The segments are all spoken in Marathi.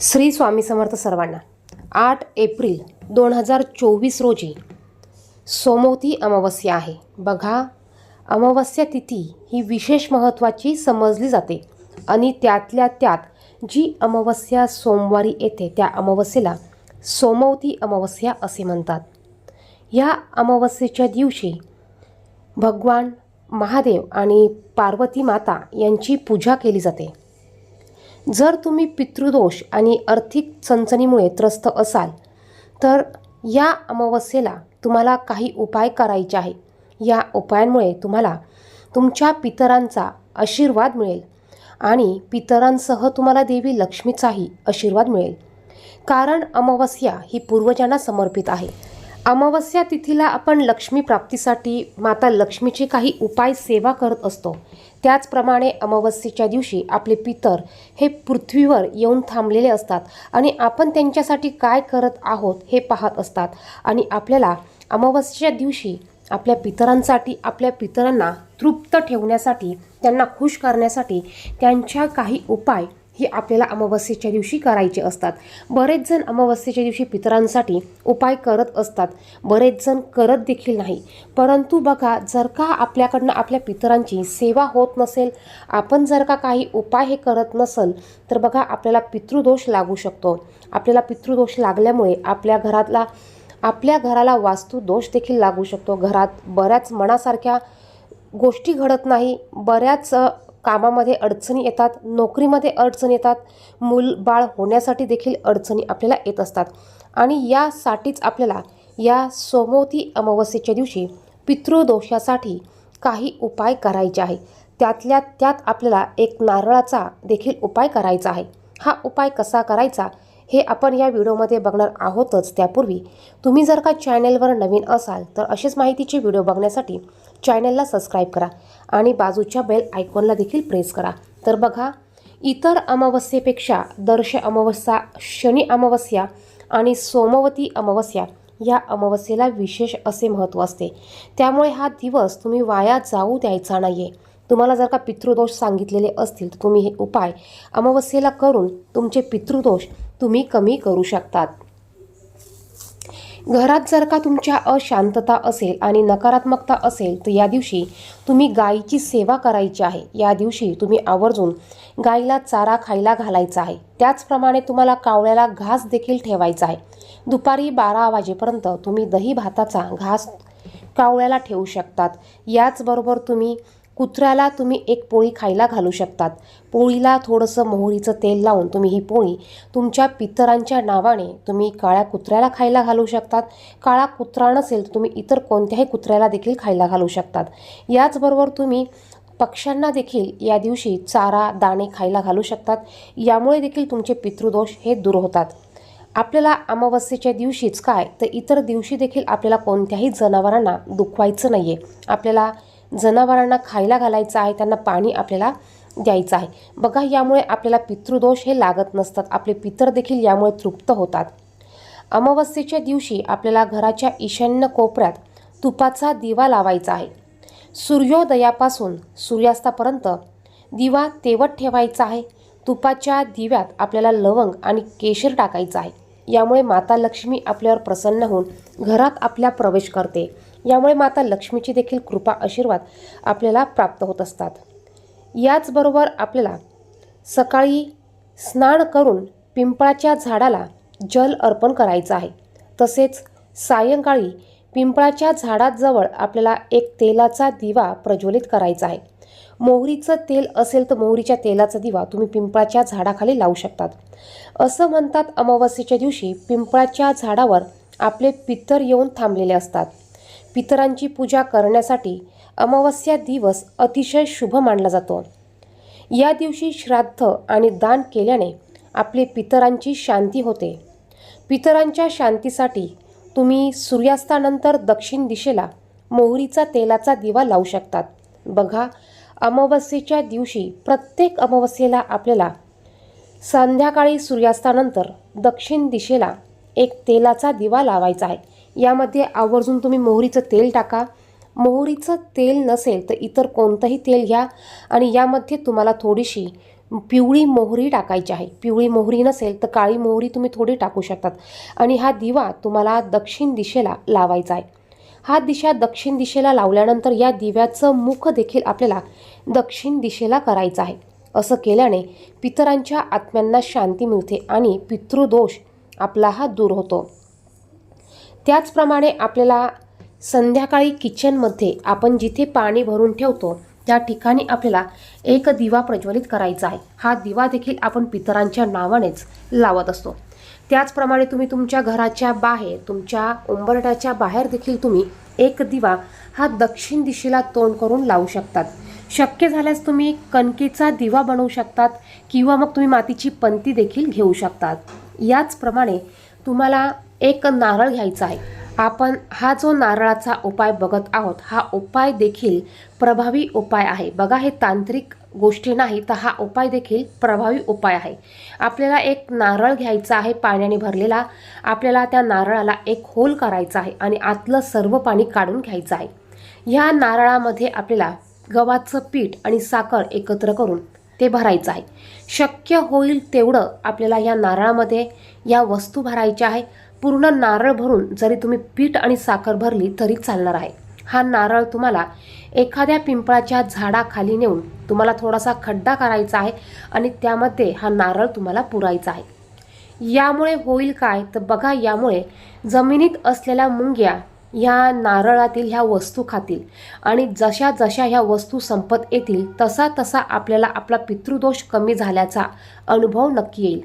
श्री स्वामी समर्थ सर्वांना आठ एप्रिल दोन हजार चोवीस रोजी सोमवती अमावस्या आहे. बघा अमावस्या तिथी ही विशेष महत्त्वाची समजली जाते आणि त्यातल्या त्यात जी अमावस्या सोमवारी येते त्या अमावस्येला सोमवती अमावस्या असे म्हणतात. ह्या अमावस्येच्या दिवशी भगवान महादेव आणि पार्वती माता यांची पूजा केली जाते. जर तुम्ही पितृदोष आणि आर्थिक चणचणीमुळे त्रस्त असाल तर या अमावस्येला तुम्हाला काही उपाय करायचे आहे या उपायांमुळे तुम्हाला तुमच्या पितरांचा आशीर्वाद मिळेल आणि पितरांसह तुम्हाला देवी लक्ष्मीचाही आशीर्वाद मिळेल. कारण अमावस्या ही पूर्वजांना समर्पित आहे. अमावस्या तिथीला आपण लक्ष्मी प्राप्तीसाठी माता लक्ष्मीचे काही उपाय सेवा करत असतो. त्याचप्रमाणे अमावस्येच्या दिवशी आपले पितर हे पृथ्वीवर येऊन थांबलेले असतात आणि आपण त्यांच्यासाठी काय करत आहोत हे पाहत असतात. आणि आपल्याला अमावस्येच्या दिवशी आपल्या पितरांसाठी आपल्या पितरांना तृप्त ठेवण्यासाठी त्यांना खुश करण्यासाठी त्यांच्या काही उपाय हे आपल्याला अमावस्येच्या दिवशी करायचे असतात. बरेच जण अमावस्येच्या दिवशी पितरांसाठी उपाय करत असतात. बरेच जण करत देखील नाही. परंतु बघा जर का आपल्याकडनं आपल्या पितरांची सेवा होत नसेल आपण जर का काही उपाय हे करत नसल तर बघा आपल्याला पितृदोष लागू शकतो. आपल्याला पितृदोष लागल्यामुळे आपल्या घरातला आपल्या घराला वास्तुदोष देखील लागू शकतो. घरात बऱ्याच मनासारख्या गोष्टी घडत नाही. बऱ्याच कामामध्ये अडचणी येतात नोकरीमध्ये अडचणी येतात मूल बाळ होण्यासाठी देखील अडचणी आपल्याला येत असतात. आणि यासाठीच आपल्याला या सोमवती अमावस्येच्या दिवशी पितृदोषासाठी काही उपाय करायचे आहे. त्यातल्या त्यात आपल्याला एक नारळाचा देखील उपाय करायचा आहे. हा उपाय कसा करायचा? हे आपण या व्हिडिओमध्ये बघणार आहोतच. त्यापूर्वी तुम्ही जर का चॅनेलवर नवीन असाल तर असेच माहितीचे व्हिडिओ बघण्यासाठी चॅनेलला सबस्क्राईब करा आणि बाजूच्या बेल आयकॉनला देखील प्रेस करा. तर बघा इतर अमावस्येपेक्षा दर्श अमावस्या शनी अमावस्या आणि सोमवती अमावस्या या अमावस्येला विशेष असे महत्त्व असते. त्यामुळे हा दिवस तुम्ही वाया जाऊ द्यायचा नाही आहे तुम्हाला जर का पितृदोष सांगितलेले असतील तर तुम्ही हे उपाय अमावस्येला करून तुमचे पितृदोष तुम्ही कमी करू शकतात. घरात जर का तुमच्या अशांतता असेल आणि नकारात्मकता असेल तर या दिवशी तुम्ही गायीची सेवा करायची आहे. या दिवशी तुम्ही आवर्जून गाईला चारा खायला घालायचा आहे. त्याचप्रमाणे तुम्हाला कावळ्याला घास देखील ठेवायचा आहे. दुपारी बारा वाजेपर्यंत तुम्ही दही भाताचा घास कावळ्याला ठेवू शकतात. याचबरोबर तुम्ही कुत्र्याला तुम्ही एक पोळी खायला घालू शकतात. पोळीला थोडंसं मोहरीचं तेल लावून तुम्ही ही पोळी तुमच्या पितरांच्या नावाने तुम्ही काळ्या कुत्र्याला खायला घालू शकतात. काळा कुत्रा नसेल तर तुम्ही इतर कोणत्याही कुत्र्याला देखील खायला घालू शकतात. याचबरोबर तुम्ही पक्ष्यांना देखील या दिवशी चारा दाणे खायला घालू शकतात. यामुळे देखील तुमचे पितृदोष हे दूर होतात. आपल्याला अमावस्येच्या दिवशीच काय? तर इतर दिवशी देखील आपल्याला कोणत्याही जनावरांना दुखवायचं नाही आहे आपल्याला जनावरांना खायला घालायचं आहे त्यांना पाणी आपल्याला द्यायचं आहे. बघा यामुळे आपल्याला पितृदोष हे लागत नसतात. आपले पितर देखील यामुळे तृप्त होतात. अमावस्येच्या दिवशी आपल्याला घराच्या ईशान्य कोपऱ्यात तुपाचा दिवा लावायचा आहे. सूर्योदयापासून सूर्यास्तापर्यंत दिवा तेवत ठेवायचा आहे. तुपाच्या दिव्यात आपल्याला लवंग आणि केशर टाकायचं आहे. यामुळे माता लक्ष्मी आपल्यावर प्रसन्न होऊन घरात आपल्या प्रवेश करते. यामुळे माता लक्ष्मीची देखील कृपा आशीर्वाद आपल्याला प्राप्त होत असतात. याचबरोबर आपल्याला सकाळी स्नान करून पिंपळाच्या झाडाला जल अर्पण करायचं आहे. तसेच सायंकाळी पिंपळाच्या झाडाजवळ आपल्याला एक तेलाचा दिवा प्रज्वलित करायचा आहे. मोहरीचं तेल असेल तर मोहरीच्या तेलाचा दिवा तुम्ही पिंपळाच्या झाडाखाली लावू शकतात. असं म्हणतात अमावस्येच्या दिवशी पिंपळाच्या झाडावर आपले पितर येऊन थांबलेले असतात. पितरांची पूजा करण्यासाठी अमावस्या दिवस अतिशय शुभ मानला जातो. या दिवशी श्राद्ध आणि दान केल्याने आपले पितरांची शांती होते. पितरांच्या शांतीसाठी तुम्ही सूर्यास्तानंतर दक्षिण दिशेला मोहरीचा तेलाचा दिवा लावू शकतात. बघा अमावस्येच्या दिवशी प्रत्येक अमावस्येला आपल्याला संध्याकाळी सूर्यास्तानंतर दक्षिण दिशेला एक तेलाचा दिवा लावायचा आहे. यामध्ये आवर्जून तुम्ही मोहरीचं तेल टाका. मोहरीचं तेल नसेल तर इतर कोणतंही तेल घ्या आणि यामध्ये तुम्हाला थोडीशी पिवळी मोहरी टाकायची आहे. पिवळी मोहरी नसेल तर काळी मोहरी तुम्ही थोडी टाकू शकतात. आणि हा दिवा तुम्हाला दक्षिण दिशेला लावायचा आहे. हा दिशा दक्षिण दिशेला लावल्यानंतर या दिव्याचं मुख देखील आपल्याला दक्षिण दिशेला करायचं आहे. असं केल्याने पितरांच्या आत्म्यांना शांती मिळते आणि पितृदोष आपला हा दूर होतो. त्याचप्रमाणे आपल्याला संध्याकाळी किचनमध्ये आपण जिथे पाणी भरून ठेवतो त्या ठिकाणी आपल्याला एक दिवा प्रज्वलित करायचा आहे. हा दिवा देखील आपण पितरांच्या नावानेच लावत असतो. त्याचप्रमाणे तुम्ही तुमच्या घराच्या बाहेर तुमच्या उंबरट्याच्या बाहेर देखील तुम्ही एक दिवा हा दक्षिण दिशेला तोंड करून लावू शकतात. शक्य झाल्यास तुम्ही कणकेचा दिवा बनवू शकतात किंवा मग तुम्ही मातीची पंती देखील घेऊ शकतात. याचप्रमाणे तुम्हाला एक नारळ घ्यायचा आहे. आपण हा जो नारळाचा उपाय बघत आहोत हा उपाय देखील प्रभावी उपाय आहे. बघा हे तांत्रिक गोष्टी नाही तर हा उपाय देखील प्रभावी उपाय आहे. आपल्याला एक नारळ घ्यायचा आहे पाण्याने भरलेला. आपल्याला त्या नारळाला एक होल करायचा आहे आणि आतलं सर्व पाणी काढून घ्यायचं आहे. ह्या नारळामध्ये आपल्याला गव्हाचं पीठ आणि साखर एकत्र करून ते भरायचं आहे. शक्य होईल तेवढं आपल्याला या नारळामध्ये या वस्तू भरायच्या आहे. पूर्ण नारळ भरून जरी तुम्ही पीठ आणि साखर भरली तरी चालणार आहे. हा नारळ तुम्हाला एखाद्या पिंपळाच्या झाडाखाली नेऊन तुम्हाला थोडासा खड्डा करायचा आहे आणि त्यामध्ये हा नारळ तुम्हाला पुरायचा आहे. यामुळे होईल काय? तर बघा यामुळे जमिनीत असलेल्या मुंग्या ह्या नारळातील ह्या वस्तू खातील आणि जशा जशा ह्या वस्तू संपत येतील तसा तसा आपल्याला आपला पितृदोष कमी झाल्याचा अनुभव नक्की येईल.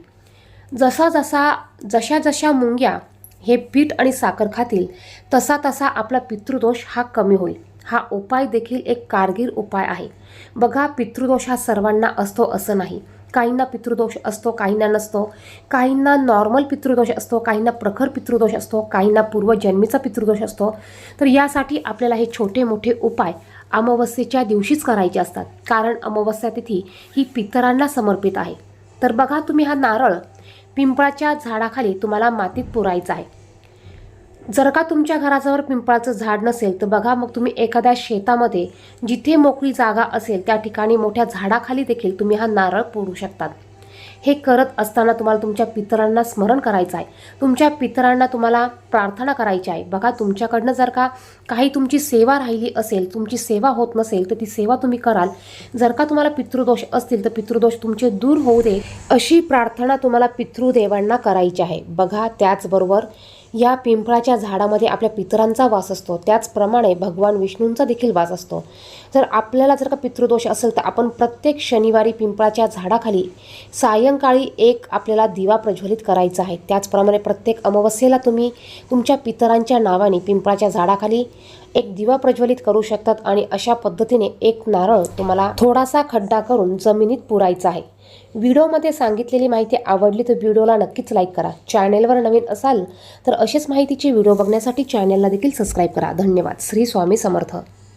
जसा जसा जशा जशा मुंग्या हे पीठ आणि साखर खातील तसा तसा आपला पितृदोष हा कमी होईल. हा उपाय देखील एक कारगीर उपाय आहे. बघा पितृदोष हा सर्वांना असतो असं नाही. काहींना पितृदोष असतो काहींना नसतो. काहींना नॉर्मल पितृदोष असतो काहींना प्रखर पितृदोष असतो काहींना पूर्वजन्मीचा पितृदोष असतो. तर यासाठी आपल्याला हे छोटे मोठे उपाय अमावस्येच्या दिवशीच करायचे असतात. कारण अमावस्या तिथी ही पितरांना समर्पित आहे. तर बघा तुम्ही हा नारळ पिंपळाच्या झाडाखाली तुम्हाला मातीत पुरायचं आहे. जर का तुमच्या घराजवळ पिंपळाचं झाड नसेल तर बघा मग तुम्ही एखाद्या शेतामध्ये जिथे मोकळी जागा असेल त्या ठिकाणी मोठ्या झाडाखाली देखील तुम्ही हा नारळ पुरू शकतात. हे करत असताना तुम्हाला तुमच्या पितरांना स्मरण करायचं आहे. तुमच्या पितरांना तुम्हाला प्रार्थना करायची आहे. बघा तुमच्याकडनं जर का काही तुमची सेवा राहिली असेल तुमची सेवा होत नसेल तर ती सेवा तुम्ही कराल. जर का तुम्हाला पितृदोष असतील तर पितृदोष तुमचे दूर होऊ दे. अशी प्रार्थना तुम्हाला पितृदेवांना करायची आहे. बघा त्याचबरोबर या पिंपळाच्या झाडामध्ये आपल्या पितरांचा वास असतो. त्याचप्रमाणे भगवान विष्णूंचा देखील वास असतो. जर आपल्याला जर का पितृदोष असेल तर आपण प्रत्येक शनिवारी पिंपळाच्या झाडाखाली सायंकाळी एक आपल्याला दिवा प्रज्वलित करायचा आहे. त्याचप्रमाणे प्रत्येक अमावस्येला तुम्ही तुमच्या पितरांच्या नावाने पिंपळाच्या झाडाखाली एक दिवा प्रज्वलित करू शकतात आणि अशा पद्धतीने एक नारळ तुम्हाला थोडासा खड्डा करून जमिनीत पुरायचा आहे. व्हिडिओमध्ये सांगितलेली माहिती आवडली तर व्हिडिओला नक्कीच लाईक करा. चॅनेलवर नवीन असाल तर अशीच माहितीची व्हिडिओ बघण्यासाठी चॅनेलला देखील सबस्क्राईब करा. धन्यवाद. श्री स्वामी समर्थ.